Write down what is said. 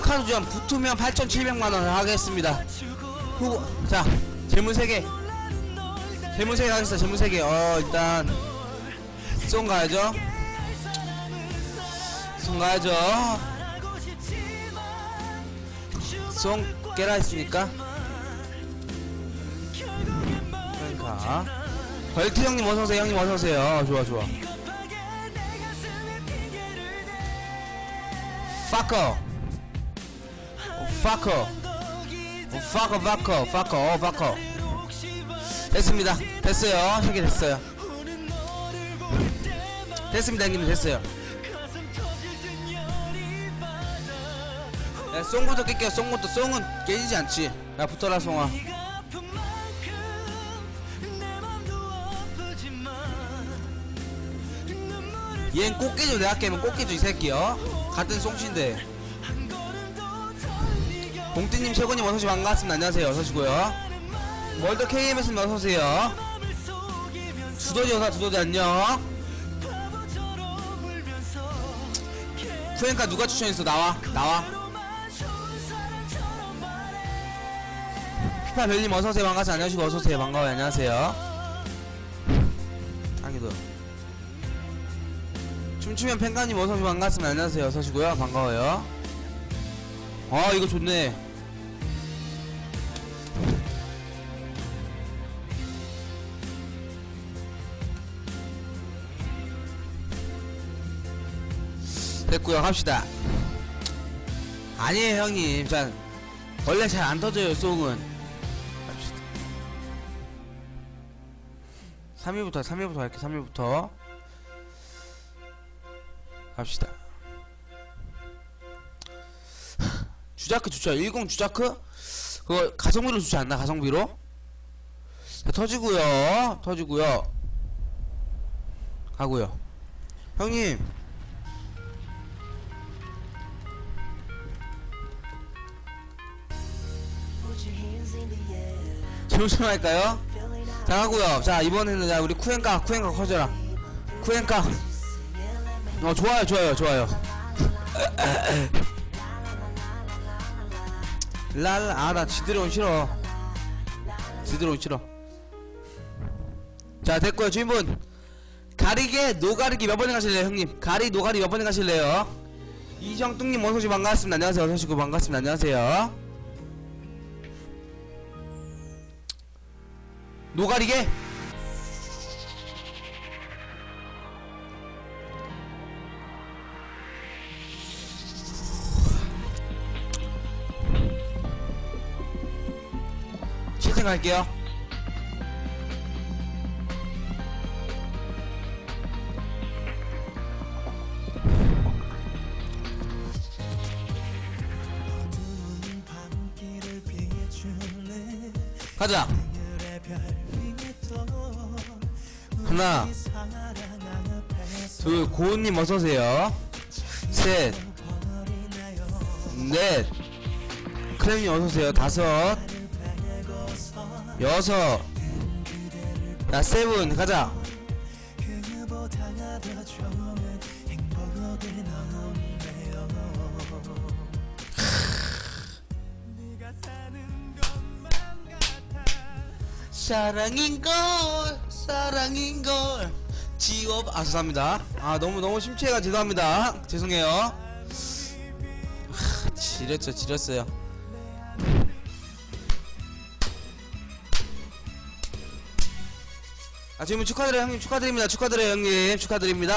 카드 좀 붙으면 8,700만원 하겠습니다. 후보 자 질문 3개. 질문 3개 하겠습니다. 질문 3개. 어 일단 송 가야죠? 송 가야죠? 송 깨라 했으니까. 그러니까. 벌트 형님 어서오세요. 형님 어서오세요. 좋아 좋아. 파커 파커 파커 파커 파커 어 파커 됐습니다. 됐어요. 세개 됐어요. 됐습니다. 형님 됐어요. 야, 송부터 깰게요. 송부터 송은 깨지지 않지. 야 붙어라 송아. 얘는 꼭 깨져 내가 깨면 꼭 깨져 이 새끼요. 같은 송신데 봉띠님 최고님 어서오시고 반갑습니다. 안녕하세요. 어서오시고요. 월드 KMS님 어서오세요. 두더지 어서 두더지 안녕. 쿠엔카 누가 추천했어? 나와 나와. 피파 별님 어서오세요. 반갑습니다. 안녕하시고 어서오세요. 반가워요. 안녕하세요. 아기도. 춤추면 팬가님 어서오시고 반갑습니다. 안녕하세요. 어서오시고요. 반가워요 아 이거 좋네. 됐고요 갑시다. 아니에요 형님. 자 원래 잘 안 터져요 송은. 갑시다. 3위부터 3위부터 할게 3위부터. 갑시다 주자크 좋죠 10 주자크? 그거 가성비로 좋지 않나 가성비로? 자, 터지고요. 터지고요. 가고요. 형님. 조심 할까요? 자 하고요. 자 이번에는 자 우리 쿠엔카 쿠엔카 커져라. 쿠엔카. 어 좋아요 좋아요 좋아요 랄라 아나 지드래곤 싫어. 지드래곤 싫어. 자 됐고요 주인분. 가리개 노가리기 몇 번에 가실래요 형님? 가리 노가리 몇 번에 가실래요? 이정뚱님 어서오시고 반갑습니다. 안녕하세요. 어서오시고 반갑습니다. 안녕하세요. 노가리개 실생 갈게요. 가자. 하나 둘 고은님 어서오세요. 셋 넷. 크렘님 어서오세요. 다섯 여섯. 야 세븐 가자. 사랑인걸 사랑인걸. 지업 아 죄송합니다. 아 너무 너무 심취해가 죄송합니다. 죄송해요. 하, 지렸죠 지렸어요 아 질문 축하드려요 형님. 축하드립니다. 축하드려요 형님. 축하드립니다